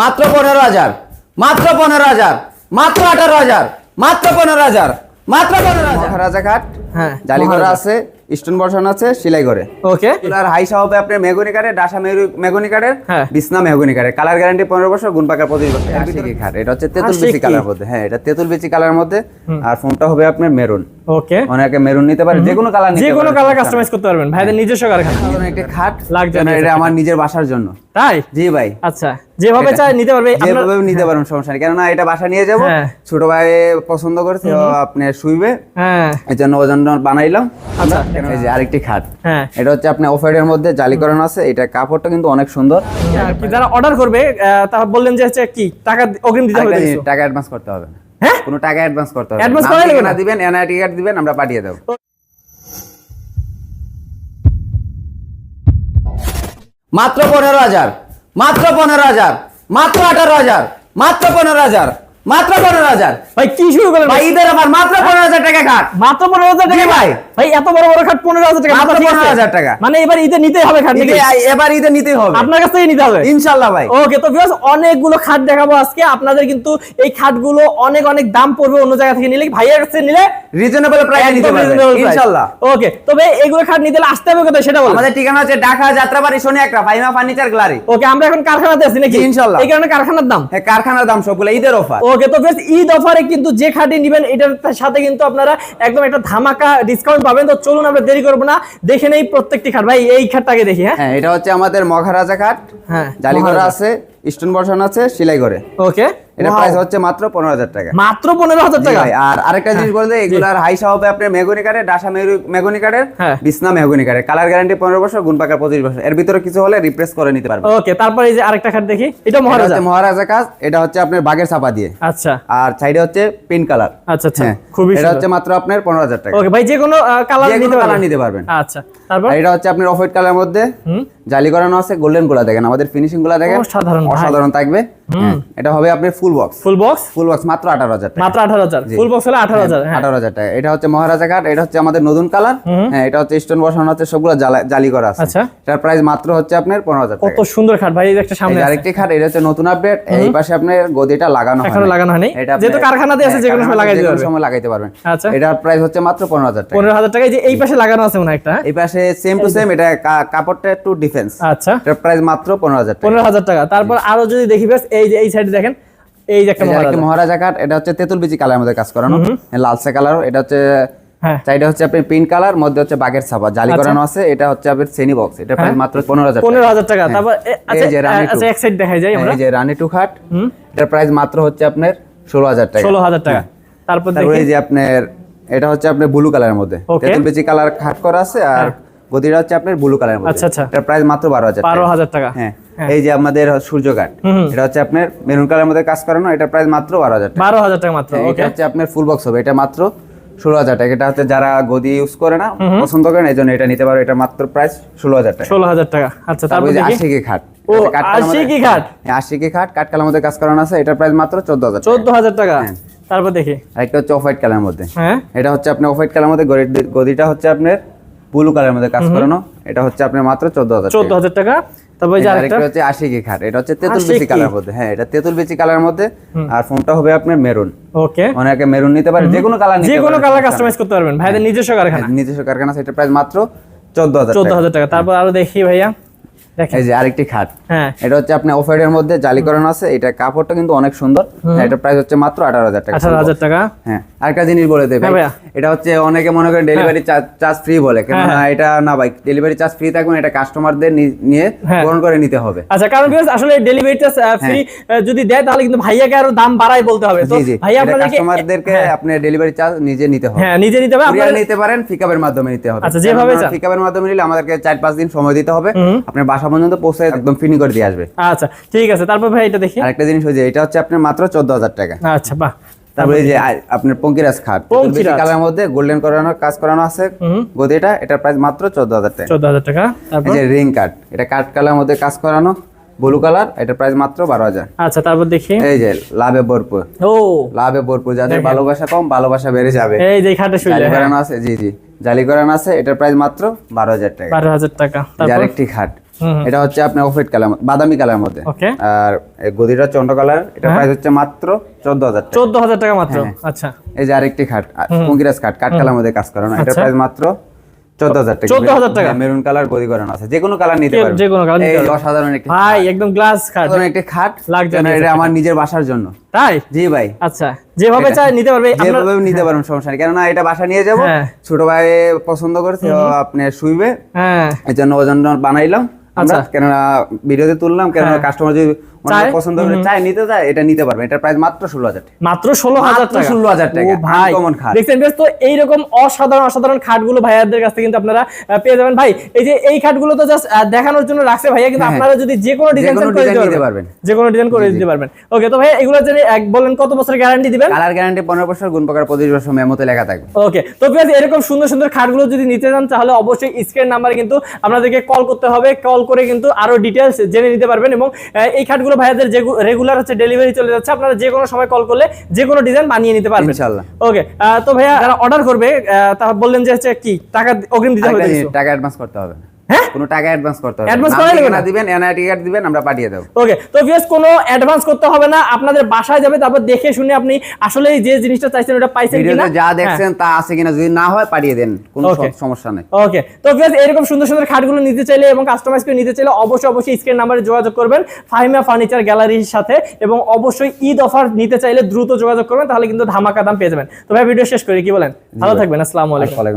মাত্র পনেরো হাজার মাত্র পনেরো হাজার মাত্র আঠারো হাজার মাত্র পনেরো হাজার মাত্র পনেরো হাজার। মহারাজা ঘাট হ্যাঁ জালি করা আছে স্টোন বসানো আছে সেলাই করে ওকে। আর হাইসা হবে আপনার মেগনি কাঠের ডাসা মেগনি কাঠের হ্যাঁ। বিছনা মেহগনি কাঠের কালার গ্যারান্টি পনেরো বছর গুণ পাকা পঁচিশ বছর। খাট এটা হচ্ছে তেঁতুল বিচি আশিকি। কালার মধ্যে। হ্যাঁ এটা তেঁতুল বিচি কালার মধ্যে। আর ফোনটা হবে আপনার মেরুন। ওকে অনেকে মেরুন নিতে পারে যে কোনো কালার যে কোনো কালার কাস্টমাইজ করতে পারবেন। ভাইদের নিজস্ব কারখানা একটি খাট লাগবে না, এটা আমার নিজের বাসার জন্য। তাই? জি ভাই। আচ্ছা যেভাবে চাই নিতে পারবে। যেভাবে নিতে পারেন সমস্যা নেই। কেননা এটা বাসা নিয়ে যাব। হ্যাঁ। ছোট ভাই পছন্দ করেছে আপনি শুইবে। হ্যাঁ। এই জন্য ওজন বানাইলাম। আচ্ছা। এই যে আরেকটি খাট। হ্যাঁ। এটা হচ্ছে আপনি অফারের মধ্যে জালি করানো আছে। এটা কাপড়টা কিন্তু অনেক সুন্দর। যারা অর্ডার করবে তারা বললেন যে হচ্ছে কি টাকা অগ্রিম দিতে হবে টাকা অ্যাডভান্স করতে হবে না। হ্যাঁ? কোনো টাকা অ্যাডভান্স করতে হবে অ্যাডভান্স করাই লাগবে না? দিবেন এনআইটি কার্ড দিবেন আমরা পাঠিয়ে দেবো। মাত্র পনেরো হাজার মাত্র পনেরো হাজার মাত্র আঠারো হাজার মাত্র পনেরো হাজার। মাত্র পনেরো হাজার। ভাই কি শুরু করলেন? ভাই ঈদের আমার মাত্র পনেরো হাজার টাকা খাট মাত্র পনেরো হাজার টাকা ভাই। ভাই এত বড় বড় খাট পনেরো হাজার টাকা মাত্র আছে? 15,000 টাকা। মানে এবার ঈদে নিতেই হবে খাট এবার ঈদে নিতেই হবে। আপনার কাছ থেকে নিতে হবে? ইনশাল্লাহ ভাই। ওকে তো ভিউয়ার্স অনেকগুলো খাট দেখাবো আজকে। আপনাদের কিন্তু এই খাটগুলো অনেক অনেক দাম পড়বে অন্য জায়গা থেকে নিলে। ভাইয়ের কাছে নিলে রিজনেবল প্রাইসে নিতে পারবেন। ইনশাল্লাহ ওকে তবে এগুলো খাট নিতে হলে আসতে হবে কোথায় সেটা বলুন। আমাদের ঠিকানা হচ্ছে ঢাকা যাত্রাবাড়ি শনি একটা ফাইমা ফার্নিচার গ্যালারি। ওকে আমরা এখন কারখানাতে আছি নাকি? ইনশাল্লাহ। এই কারণে কারখানার দাম? হ্যাঁ কারখানার দাম সবগুলো ঈদের অফার। ওকে তো ফ্রেন্ডস ঈদ অফারে কিন্তু যে খাটি নেবেন এটার সাথে কিন্তু আপনারা একদম একটা ধামাকা ডিসকাউন্ট পাবেন। তো চলুন আমরা দেরি করব না। দেখে নেই প্রত্যেকটি খাট। ভাই এই খাটটাকে দেখি হ্যাঁ? হ্যাঁ এটা হচ্ছে আমাদের মহারাজা খাট। হ্যাঁ জালি করা আছে স্টোন বসানো আছে সেলাই করে ওকে এটা. প্রাইস হচ্ছে মাত্র পনেরো হাজার টাকা। মাত্র পনেরো হাজার টাকা? আর আরেকটা জিনিস বলতে এগুলার হাইসা হবে আপনার মেগনি কাঠের ডাসা মেগনি কাঠের হ্যাঁ। বিছনা মেহগনি কাঠের। কালার গ্যারান্টি পনেরো বছর গুণ পাকা পঁচিশ বছর। এর ভিতরে কিছু হলে রিপ্লেস করে নিতে পারবেন। ওকে তারপর এই যে আরেকটা দেখি এটা মহারাজা? মহারাজা কাজ এটা হচ্ছে আপনার বাগের ছাপা দিয়ে। আচ্ছা। আর সাইডে হচ্ছে পিঙ্ক কালার আচ্ছা আচ্ছা। হ্যাঁ খুবই এটা হচ্ছে মাত্র আপনার পনেরো হাজার টাকা। ওকে ভাই যে কোনো কালার নিতে পারবেন। নিতে পারবেন। আচ্ছা তারপর? এটা হচ্ছে আপনার অফ হোয়াইট কালার মধ্যে জালি করানো আছে গোল্ডেনগুলা দেখেন আমাদের ফিনিশিংগুলা দেখেন। অসাধারণ অসাধারণ থাকবে। হ্যাঁ, এটা হবে আপনার full box full box full box মাত্র আঠারো হাজার টাকা। মাত্র আঠারো হাজার। ফুল বক্স হলে আঠারো হ্যাঁ। আঠারো হাজার টাকা। এটা হচ্ছে মহারাজা কাঠ এটা হচ্ছে আমাদের নতুন কালার। হ্যাঁ এটা হচ্ছে স্টোন বসানো আছে সবগুলো জালি করা আছে। আচ্ছা। এটার প্রাইস মাত্র হচ্ছে আপনার পনেরো হাজার কত সুন্দর খাট ভাই এই একটা সামনে আরেকটি খাট এটা হচ্ছে নতুন আপডেট এই পাশে আপনার গদিটা লাগানো হয় এখনও লাগানো হয়নি? যেহেতু কারখানাতে আছে, হ্যাঁ, যে কোনো সময় লাগাই দিতে কোনো সময় লাগাইতে পারবেন। আচ্ছা। এটার প্রাইস হচ্ছে মাত্র পনেরো হাজার টাকা। পনেরো হাজার টাকা যে এই পাশে লাগানো আছে মনে একটা হ্যাঁ? এই পাশে সেম টু সেম এটা কাপড়টা একটু ডিফেন্স আচ্ছা। এটার প্রাইস মাত্র পনেরো হাজার টাকা। পনেরো হাজার টাকা। তারপর আরও যদি দেখি বেশ এই যে এই সাইডে দেখেন এই যে একটা মহারাজা। মহারাজা কাঠ এটা হচ্ছে তেঁতুল বিচি কালার মধ্যে কাজ করানো। লালসা কালার এটা হচ্ছে হ্যাঁ। হচ্ছে আপনি পিঙ্ক কালার মধ্যে হচ্ছে বাগের ছাপা। জালি আচ্ছা। করানো আছে এটা হচ্ছে আপনার সেনি বক্স এটা প্রাইস মাত্র পনেরো হাজার পনেরো হাজার টাকা। তারপর এই আচ্ছা যে রানী আচ্ছা এক সাইড দেখাই যায় আমরা। এই যে রানী টু খাট হুম। এটার প্রাইস মাত্র হচ্ছে আপনার ষোলো হাজার টাকা। ষোলো হাজার টাকা। তারপর তারপরে দেখি। এই যে আপনার এটা হচ্ছে আপনার ব্লু কালারের মধ্যে. তেঁতুল কালার খাট করা আছে আর গদিটা হচ্ছে আপনার ব্লু কালারের মধ্যে। আচ্ছা, আচ্ছা। এটার প্রাইস মাত্র বারো হাজার বারো হাজার টাকা। হ্যাঁ হ্যাঁ। এই যে আমাদের সূর্য কাঠ হুম, হুম। এটা হচ্ছে আপনার মেরুন কালারের মধ্যে কাজ করানো এটার প্রাইস মাত্র বারো হাজার টাকা। বারো হাজার টাকা মাত্র এটা হচ্ছে আপনার ফুল বক্স হবে এটা মাত্র ষোলো হাজার টাকা। এটা হচ্ছে যারা গদি ইউজ করে না পছন্দ করেন এই জন্য এটা নিতে পারো এটা মাত্র প্রাইস ষোলো হাজার টাকা। ষোলো হাজার টাকা আচ্ছা তারপর দেখি। আশিকি খাট এটা আশিকি খাট? হ্যাঁ, আশিকি খাট কাঠকালার মধ্যে কাজ করানো আছে এটার প্রাইস মাত্র চোদ্দ হাজার চোদ্দ হাজার টাকা হ্যাঁ। তারপর দেখি। একটা হচ্ছে অফ হোয়াইট কালার মধ্যে। হ্যাঁ। এটা হচ্ছে আপনার অফ হোয়াইট কালার মধ্যে গদিটা হচ্ছে আপনার ব্লু কালারের মধ্যে কাজ করানো এটা হচ্ছে আপনার মাত্র চোদ্দ হাজার চোদ্দ হাজার টাকা। তারপর এই যে আরেকটা? আরেকটা হচ্ছে আশিকি খাট এটা হচ্ছে তেঁতুল বিচি কালার মধ্যে। হ্যাঁ এটা তেঁতুল বিচি কালার মধ্যে। আর ফোনটা হবে আপনার মেরুন। ওকে। অনেকে মেরুন নিতে পারে যে কোনো কালার যে কোনো কালার কাস্টমাইজ করতে পারবেন। ভাইদের নিজস্ব কারখানা। নিজস্ব কারখানা সেটা প্রাইস মাত্র টাকা। তারপর আরও দেখি ভাইয়া। এই যে আরেকটি খাট। হ্যাঁ। এটা হচ্ছে আপনি মধ্যে জালি করানো আছে। এটা কাপড়টা কিন্তু অনেক সুন্দর। এটা প্রাইস হচ্ছে মাত্র আঠারো হাজার টাকা। আঠারো হাজার টাকা। হ্যাঁ। আরেকটা জিনিস বলে দেবে হ্যাঁ এটা হচ্ছে অনেকে মনে করেন ডেলিভারি চার্জ ফ্রি বলে। কেন হ্যাঁ, হ্যাঁ। এটা না ভাই ডেলিভারি চার্জ ফ্রি থাকবে এটা কাস্টমারদের নিয়ে হ্যাঁ। পূরণ করে নিতে হবে। আচ্ছা কারণ viewers, আসলে ডেলিভারিটা ফ্রি যদি দেয় তাহলে কিন্তু ভাইয়াকে আরও দাম বাড়াই বলতে হবে। তো ভাইয়া এটা আপনাদেরকে কাস্টমারদেরকে আপনি ডেলিভারি চার্জ নিজে নিতে হবে। হ্যাঁ নিজে নিতে হবে। আপনারা- নিতে পারেন পিকআপের মাধ্যমে নিতে হবে। আচ্ছা, যেভাবে। পিকআপের মাধ্যমে নিলে আমাদেরকে চার পাঁচ দিন সময় দিতে হবে। আপনার বাসা পর্যন্ত পৌঁছে একদম ফিনি করে দিয়ে আসবে। আচ্ছা ঠিক আছে। তারপর ভাই এটা দেখি। আরেকটা জিনিস হয়ে হয়েছে এটা হচ্ছে আপনার মাত্র চোদ্দ হাজার টাকা। আচ্ছা বাহ। তারপরে যে আপনার পঙ্কিরাজ খাট। পঙ্কিরাজ। কালার মধ্যে গোল্ডেন করানোর কাজ করানো আছে। গদিটা এটার প্রাইস মাত্র চোদ্দ হাজার টাকা। তারপর? যে রিং কাট এটা কাঠ কালার মধ্যে কাজ করানো ব্লু কালার এটার প্রাইস মাত্র বারো হাজার। আচ্ছা তারপর দেখি। এই যে লাভে ভরপুর। ও। লাভে ভরপুর যাদের ভালোবাসা কম ভালোবাসা বেড়ে যাবে। এই যে খাটে শুইলে জালি করানো আছে জি জি। জালি করানো আছে এটার প্রাইস মাত্র বারো হাজার টাকা। বারো হাজার টাকা। তারপর? আরেকটি খাট। এটা হচ্ছে আপনার অফেট কালার বাদামি কালার মধ্যে। আর গদিটা চন্দ্র কালার এটা হ্যাঁ। প্রাইস হচ্ছে মাত্র চোদ্দ হাজার চোদ্দ হাজার টাকা মাত্র? হ্যাঁ। আচ্ছা। এই যে আরেকটি খাট পঙ্কিরাজ খাট কাঠ কালার মধ্যে কাজ করানো। এটা আচ্ছা। প্রাইস মাত্র চোদ্দ হাজার টাকা। 14,000 টাকা? মেরুন কালার গদি করানো আছে। যে কোনো কালার নিতে যে- যে কোনো colour এই অসাধারণ একটি ভাই একদম গ্লাস খাট। একটি খাট। Luxurious এটা আমার নিজের বাসার জন্য। তাই? জি ভাই। আচ্ছা যেভাবে চাই নিতে পারবে। যেভাবে নিতে পারেন সমস্যা নেই। কেননা এটা বাসা নিয়ে যাব। হ্যাঁ। ছোট ভাই পছন্দ করেছে আপনি শুইবে। হ্যাঁ। এই জন্য ওজন বানাইলাম। আচ্ছা। কেননা ভিডিওতে তুললাম কেননা হ্যাঁ। কাস্টমার যদি অনেক পছন্দ করে চাই নিতে চায় এটা নিতে পারবে। এটা প্রাইস মাত্র ষোলো হাজার টাকা। মাত্র ষোলো হাজার মাত্র টাকা। 16,000 টাকা। ভাই Uncommon খাট। দেখছেন বেশ? তো এইরকম অসাধারণ অসাধারণ খাটগুলো ভাইয়াদের কাছ কিন্তু আপনারা পেয়ে যাবেন। ভাই এই যে এই খাটগুলো তো জাস্ট দেখানোর জন্য রাখছে ভাইয়া কিন্তু হ্যাঁ, আপনারা যদি যে কোনো ডিজাইন করে দিতে পারবেন। যে কোনো ডিজাইন করে দিতে পারবেন। ওকে তো ভাই এগুলো যদি এক বলেন কত বছরের গ্যারান্টি দিবেন? কালার গ্যারান্টি পনেরো বছর গুণ প্রকার পঁচিশ বছর মেমোতে লেখা থাকবে। ওকে তো এরকম সুন্দর সুন্দর খাটগুলো যদি নিতে চান তাহলে অবশ্যই স্ক্রিন নাম্বারে কিন্তু আপনাদেরকে কল করতে হবে। কল করে কিন্তু আরও ডিটেলস জেনে নিতে পারবেন এবং এই খাটগুলো ভাইয়াদের যে রেগুলার হচ্ছে ডেলিভারি চলে যাচ্ছে আপনারা যে কোনো সময় কল করলে যে কোনো ডিজাইন বানিয়ে নিতে পারবেন। ওকে তো ভাইয়া যারা অর্ডার করবে তা বললেন যে হচ্ছে কি টাকা অগ্রিম দিতে হবে টাকা অ্যাডভান্স করতে হবে। হ্যাঁ? কোনো টাকা অ্যাডভান্স করতে হবে Advance না। লাগবে না? দিবেন এনআইটি কার্ড দিবেন আমরা পাঠিয়ে দেবো। ওকে তো ভিউয়ার্স কোনো অ্যাডভান্স করতে হবে না আপনাদের বাসায় যাবে তারপর দেখে শুনে আপনি আসলে যে জিনিসটা চাইছেন ওটা পাইছেন কিনা? যা হ্যাঁ। দেখছেন তা আছে কিনা যদি না হয় পাঠিয়ে দেন কোনো সমস্যা নেই। ওকে তো ভিউয়ার্স এরকম সুন্দর সুন্দর খাটগুলো নিতে চাইলে এবং কাস্টমাইজ করে নিতে চাইলে অবশ্যই অবশ্যই স্ক্রিন নাম্বারে যোগাযোগ করবেন ফাহিমা ফার্নিচার গ্যালারির সাথে এবং অবশ্যই ঈদ অফার নিতে চাইলে দ্রুত যোগাযোগ করবেন তাহলে কিন্তু ধামাকা দাম পেয়ে যাবেন। তো ভাই ভিডিও শেষ করি কি বলেন? ভালো থাকবেন আসসালামু আলাইকুম। আসসালাম